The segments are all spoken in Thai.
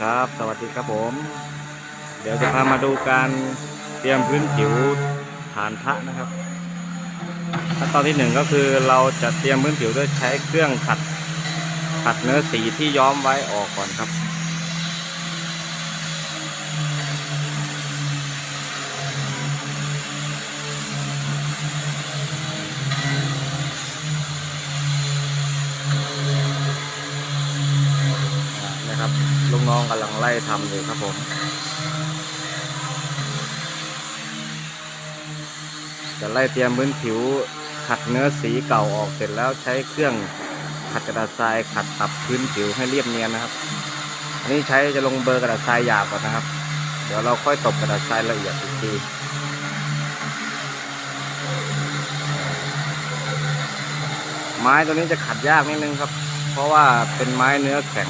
ครับ สวัสดีครับผม เดี๋ยวจะพามาดูการเตรียมพื้นผิวฐานพระนะครับขั้นตอนที่หนึ่งก็คือเราจะเตรียมพื้นผิวด้วยใช้เครื่องขัดขัดเนื้อสีที่ย้อมไว้ออกก่อนครับนะครับ ลูกน้องกำลังไล่ทำอยู่ครับผม จะไล่เตรียมพื้นผิวขัดเนื้อสีเก่าออกเสร็จแล้วใช้เครื่องขัดกระดาษทรายขัดตับพื้นผิวให้เรียบเนียนนะครับ อันนี้ใช้จะลงเบอร์กระดาษทรายหยาบก่อนนะครับ เดี๋ยวเราค่อยตบกระดาษทรายละเอียดอีกทีไม้ตัวนี้จะขัดยากนิดนึงครับ เพราะว่าเป็นไม้เนื้อแข็ง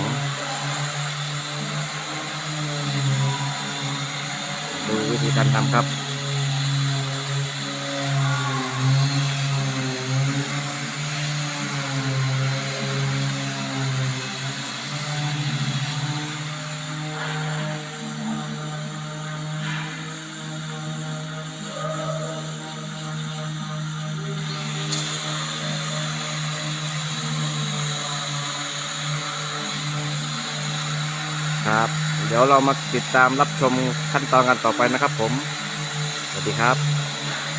ดูวิธีการทำครับครับ เดี๋ยวเรามาติดตามรับชมขั้นตอนกันต่อไปนะครับผม สวัสดีครับ